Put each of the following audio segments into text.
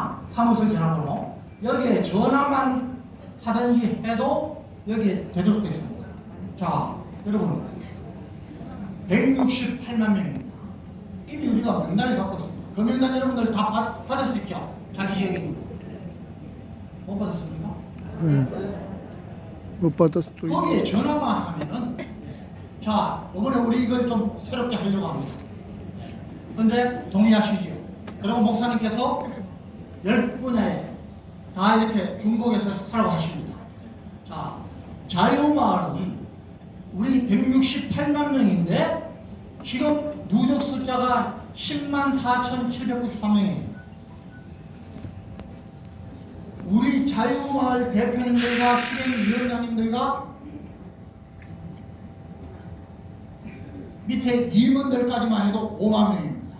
전화, 사무실 전화번호. 여기에 전화만 하든지 해도 여기에 되도록 되어 있습니다. 자, 여러분. 168만 명입니다. 이미 우리가 명단을 갖고 있습니다. 그 명단 여러분들 다 받, 받을 수 있죠? 자기 거. 못 받았습니까? 못 받았어. 또 거기에 전화만 하면은 자 이번에 우리 이걸 좀 새롭게 하려고 합니다. 근데 동의하시죠? 그리고 목사님께서 열 분야에 다 이렇게 중복해서 하라고 하십니다. 자 자유마을은 우리 168만 명인데 지금 누적 숫자가 10만 4,793명이에요. 우리 자유마을 대표님들과 실행위원장님들과 밑에 임원들까지만 해도 5만 명입니다.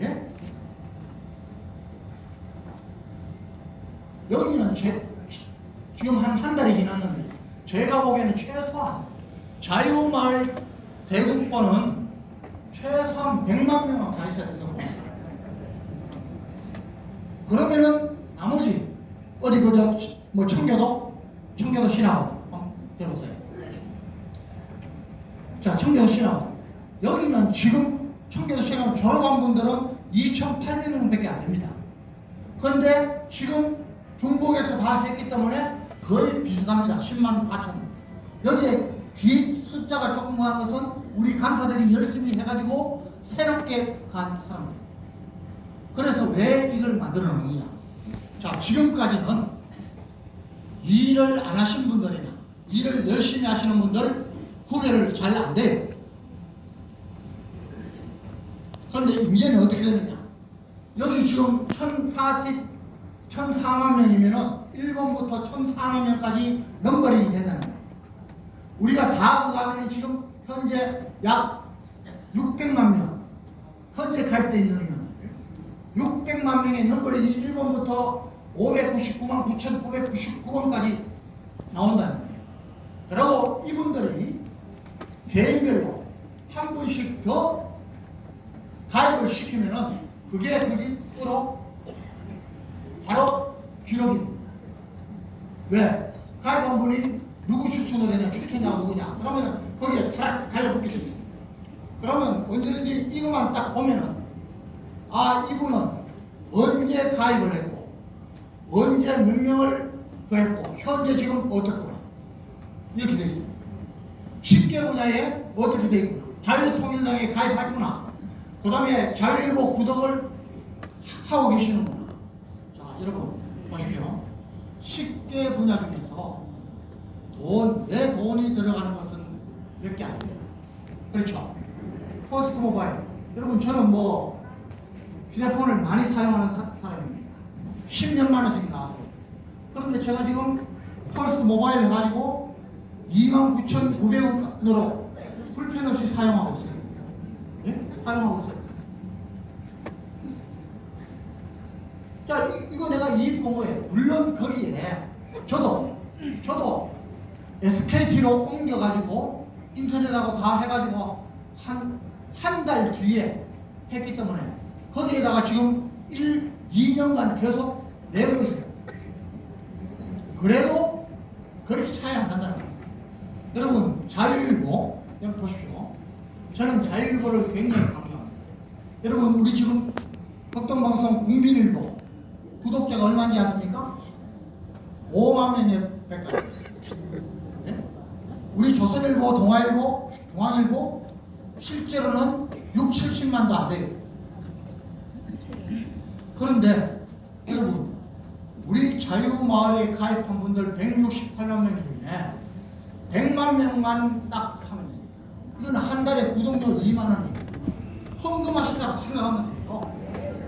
예? 여기는 제, 지금 한 한 달이 지났는데 제가 보기에는 최소한 자유마을 대국번은 최소한 100만 명은 가 있어야 된다고 봅니다. 그러면은 나머지 어디 그저 뭐 청교도 청교도 신학원 어, 해보세요. 자 청교도 신학원 여기는 지금 청교도 신학원 졸업한 분들은 2,800명밖에 안 됩니다. 그런데 지금 중복에서 다 했기 때문에 거의 비슷합니다. 10만 4천. 여기에 뒤 숫자가 조금 많은 것은 우리 간사들이 열심히 해가지고 새롭게 간 사람들. 그래서 왜 이걸 만들어 놓은 거냐? 자, 지금까지는 일을 안 하신 분들이나 일을 열심히 하시는 분들 구별을 잘 안 돼요. 그런데 이제는 어떻게 되느냐? 여기 지금 1040, 1004만 명이면은 1번부터 1004만 명까지 넘버링이 된다는 거예요. 우리가 다 가면 지금 현재 약 600만 명, 현재 갈때 있는 인원들, 600만 명의 넘버링이 1번부터 599만 9,999번까지 나온다는 거예요. 그리고 이분들이 개인별로 한 분씩 더 가입을 시키면은 그게 그게 바로 기록입니다. 왜? 가입한 분이 누구 추천을 했냐, 추천자가 누구냐. 그러면 거기에 탁 달려붙게 돼 있습니다. 그러면 언제든지 이것만 딱 보면은 아 이분은 언제 가입을 했고 언제 몇 명을 그 했고 현재 지금 어떻구나 이렇게 돼 있습니다. 10개 분야에 어떻게 돼 있구나 자유통일당에 가입했구나 그 다음에 자유일보 구독을 하고 계시는구나 자 여러분 보십시오. 10개 분야 중에서 돈, 내 돈이 들어가는 것은 몇 개 안 돼요? 그렇죠? 퍼스트 모바일. 여러분 저는 뭐 휴대폰을 많이 사용하는 사, 사람입니다. 10년만 원씩 나왔어요 그런데 제가 지금 퍼스트 모바일 해가지고 29,900원으로 불편 없이 사용하고 있어요. 예? 사용하고 있어요 자, 이, 이거 내가 이익 본 거예요. 거기에 저도 저도 SKT로 옮겨가지고 인터넷하고 다 해가지고 한 한 달 뒤에 했기 때문에 거기에다가 지금 1, 2년간 계속 내고 있어요. 그래도 그렇게 차이 안 난다는 거예요. 여러분 자유일보 여러분 보십시오. 저는 자유일보를 굉장히 강조합니다. 여러분 우리 지금 극동방송 국민일보 구독자가 얼마인지 아십니까? 5만 명에 백까지. 네? 우리 조선일보, 동아일보, 중앙일보 실제로는 6, 70만도 안 돼요. 그런데 여러분 우리 자유마을에 가입한 분들 168만 명 중에 100만 명만 딱 하면 돼요. 이건 한 달에 구독료 2만 원이에요. 헌금하신다고 생각하면 돼요.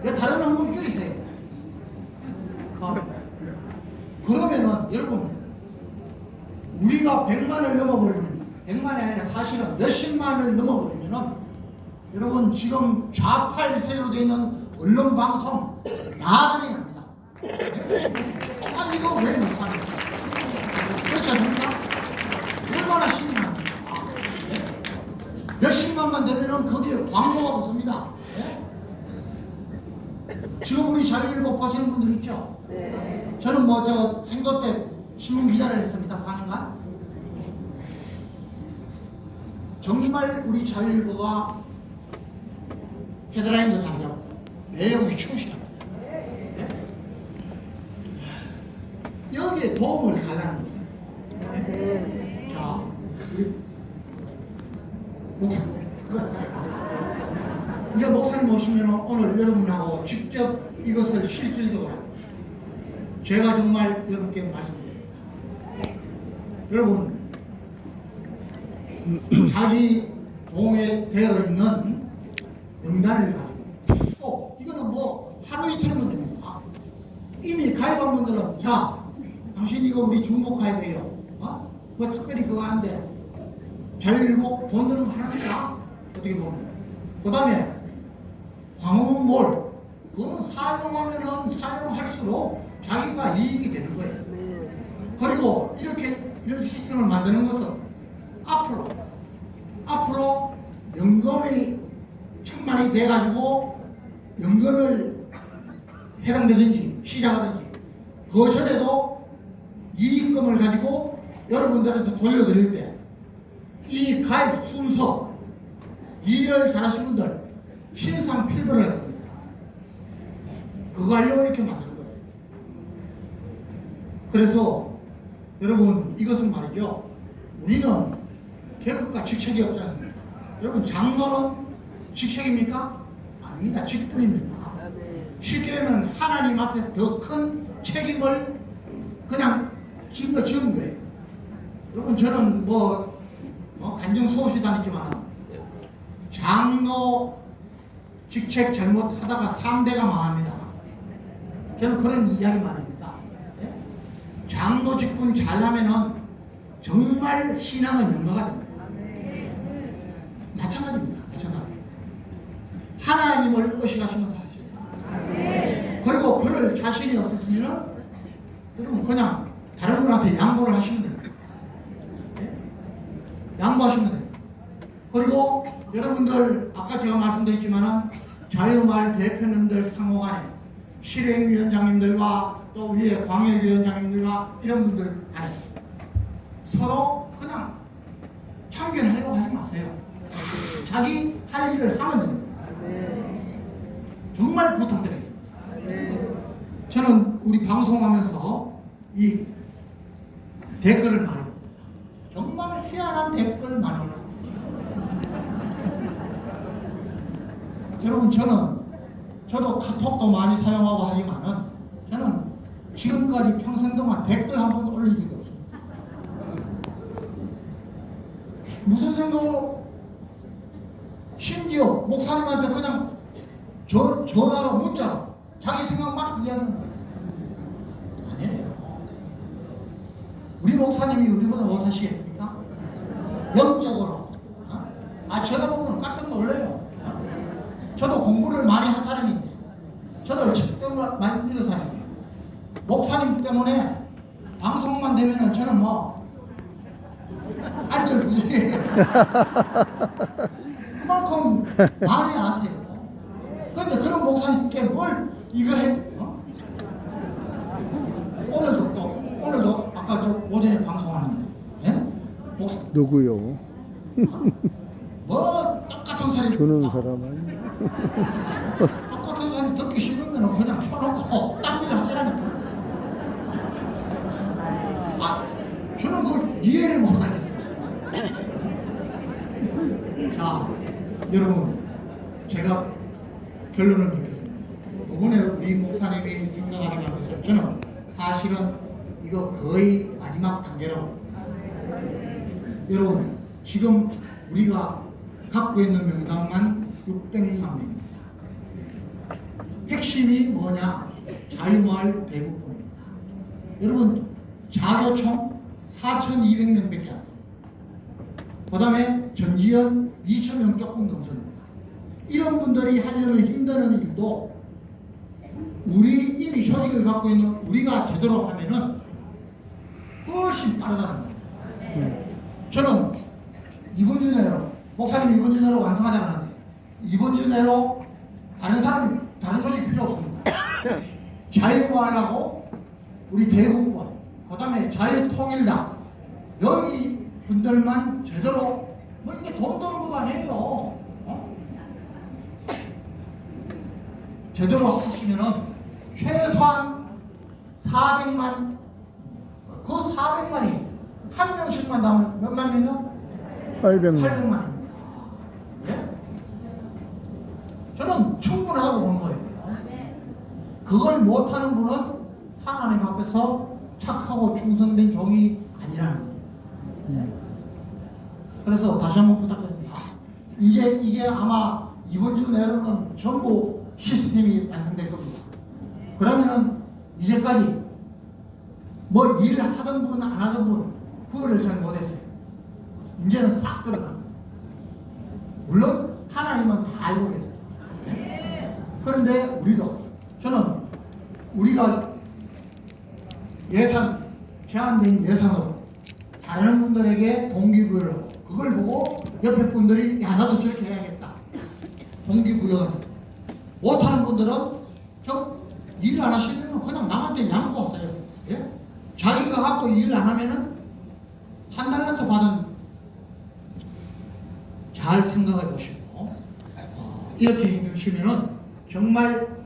왜 다른 헌금 줄이세요. 어. 여러분 우리가 100만을 넘어버리면 100만이 아니라 사실은 몇십만을 넘어버리면은 여러분 지금 좌팔세로 되어 있는 언론 방송 야단이 납니다. 아 이거 왜 못하는 거야? 그렇지 않습니까? 얼마나 신이 납니까? 예? 몇십만만 되면은 거기에 광고가 붙습니다. 예? 지금 우리 자유일보 보시는 분들 있죠? 네. 저는 뭐 저 생도 때 신문 기자를 했습니다. 4년간. 정말 우리 자유일보가 헤드라인도 잘 잡고 내용이 충실합니다. 네? 여기에 도움을 달라는 거예요. 네. 자, 우리 목사, 목사님 오시면 오늘 여러분하고 직접 이것을 실질적으로 제가 정말 여러분께 말씀드립니다. 여러분, 자기 동에 되어 있는 명단을 가지고 꼭 이거는 뭐 하루 이틀이면 됩니다. 이미 가입한 분들은 자, 당신 이거 우리 중복 가입해요. 어? 뭐 특별히 그거 안 돼. 자유일보 돈 드는 거 하나입니다. 어떻게 보면. 그 다음에 광화문 몰 그거는 사용하면은 사용할수록 자기가 이익이 되는 거예요. 네. 그리고 이렇게 이런 시스템을 만드는 것은 앞으로 앞으로 연금이 천만이 돼가지고 연금을 해당되든지 시작하든지 그 전에도 이익금을 가지고 여러분들한테 돌려드릴 때 이 가입 순서 일을 잘하신 분들 신상 필보를 할 겁니다. 그거 하려고 이렇게 만드는 거예요. 그래서 여러분 이것은 말이죠. 우리는 계급과 직책이 없지 않습니까? 여러분 장로는 직책입니까? 아닙니다. 직분입니다. 쉽게 하면 하나님 앞에 더 큰 책임을 그냥 지금 지은 거예요. 여러분 저는 뭐 어, 간정 소시 다니지만 장로 직책 잘못하다가 3대가 망합니다. 저는 그런 이야기 말입니다. 예? 장로 직분 잘하면은 정말 신앙은 명가가 됩니다. 마찬가지입니다. 마찬가지. 하나님을 의식하시면서 하시죠. 그리고 그럴 자신이 없으시면은 여러분 그냥 다른 분한테 양보를 하시면 됩니다. 예? 양보하시면 돼요. 그리고 여러분들 아까 제가 말씀드렸지만은 자유마을 대표님들 상호간에 실행위원장님들과 또 위에 광역위원장님들과 이런 분들 간에 서로 그냥 참견하려고 하지 마세요. 자기 할 일을 하면 됩니다. 정말 부탁드리겠습니다. 저는 우리 방송하면서 이 댓글을 많이 봅니다. 정말 희한한 댓글 많이 올라옵니다. 여러분 저는 저도 카톡도 많이 사용하고 하지만은 저는 지금까지 평생 동안 댓글 한 번도 올린 적이 없습니다. 무슨 생각으로 심지어 목사님한테 그냥 전, 전화로 문자로 자기 생각 막 이야기하는 거예요. 아니에요. 우리 목사님이 우리보다 못하시겠습니까? 영적으로. 어? 아, 제가 보면 깜짝 놀래요. 어? 저도 공부를 많이 한 사람인데, 저도 책도 많이 믿은 사람이에요. 목사님 때문에 방송만 되면은 저는 뭐, 안절 부족해요. 그만큼 많이 아세요. 그런데 그런 목사님께 뭘 이거 해? 어? 오늘도 또 오늘도 아까 저 오전에 방송하는데 예? 목사 누구요? 뭐 똑같은 사람이 주는 있다. 사람은 똑같은 사람이 듣기 싫으면 그냥 켜놓고 딴 일을 하시라니까. 아, 저는 이해를 못하겠어요. 자, 여러분, 제가 결론을 맺겠습니다. 이번에 우리 목사님이 생각하시는 것은 저는 사실은 이거 거의 마지막 봅니다. 여러분, 지금 우리가 갖고 있는 명단만 600만 명입니다. 핵심이 뭐냐? 자유마을 대구권입니다. 여러분, 자교총 4,200명 밖에 안 돼요. 그 다음에 전지현 2,000명 조금 넘습니다. 이런 분들이 하려면 힘드는 일도 우리 이미 조직을 갖고 있는 우리가 제대로 하면은 훨씬 빠르다는 겁니다. 저는 이번 주 내로 목사님 이번 주 내로 완성하자 하는데 이번 주 내로 다른 사람이 다른 조직이 필요 없습니다. 자유한하고 우리 대국권, 그 다음에 자유통일당 여기 분들만 제대로 뭐 이게 돈 드는 거 아니에요. 어? 제대로 하시면은 최소한 400만 그 400만이 한 명씩만 나오면 몇만 명이요? 800만. 800만입니다. 예? 저는 충분하다고 보는 거예요. 그걸 못하는 분은 하나님 앞에서 착 하고 충성된 종이 아니라는 거예요. 예. 그래서 다시 한번 부탁드립니다. 이제 이게 아마 이번 주 내로는 전부 시스템이 완성될 겁니다. 그러면은 이제까지 뭐일 하던 분 안 하던 분 구분을 잘 못했어요. 이제는 싹 들어갑니다. 물론 하나님은 다 알고 계세요. 예? 그런데 우리도 저는 우리가 예산 제한된 예산으로 잘하는 분들에게 동기부여를 하고 그걸 보고 옆에 분들이 야 나도 저렇게 해야겠다 동기부여가 되고 못하는 분들은 좀일안 하시면 그냥 남한테 양보하세요 예? 자기가 갖고 일안 하면은 한 달란트 받은 잘 생각해 보시고 어, 이렇게 해주시면은 정말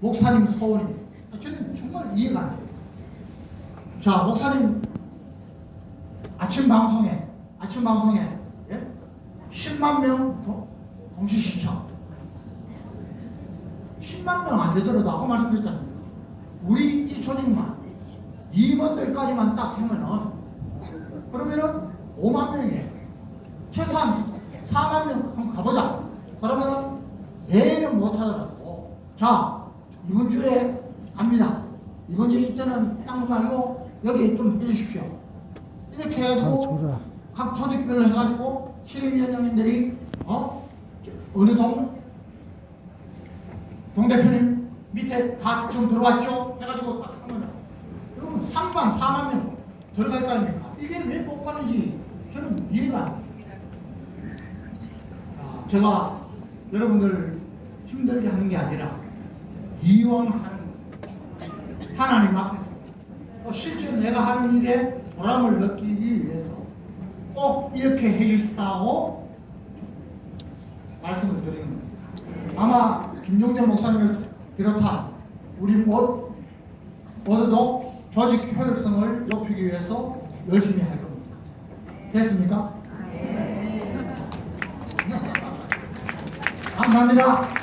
목사님 소원입니다. 아, 저는 정말 이해가 안 돼요. 자 목사님 아침 방송에 아침 방송에 예? 10만 명 동- 동시 시청 10만 명 안 되더라도 아까 말씀드렸잖아요. 우리 이 조직만 임원들까지만 딱 하면은 그러면은 5만 명이에요. 최소한 4만 명 한번 가보자. 그러면은 내일은 못하더라도 자 이번 주에 갑니다. 이번 주에 이때는 땅 말고 여기 좀 해주십시오. 이렇게 아, 해가지고 조사. 각 조직별로 해가지고 실행위원장님들이 어 어느 동 동 대표님 밑에 다 좀 들어왔죠? 해가지고 딱 하면은 여러분 3만 4만 명 들어갈 거 아닙니까? 이게 왜못 가는지 저는 이해가 안 돼요. 자, 제가 여러분들 힘들게 하는 게 아니라 이왕 하는 거예요. 하나님 앞에서 또 실제로 내가 하는 일에 보람을 느끼기 위해서 꼭 이렇게 해주시다고 말씀을 드리는 겁니다. 아마 김종대 목사님을 비롯한 우리 모- 모두도 조직 효율성을 높이기 위해서 열심히 할 겁니다. 됐습니까? 감사합니다.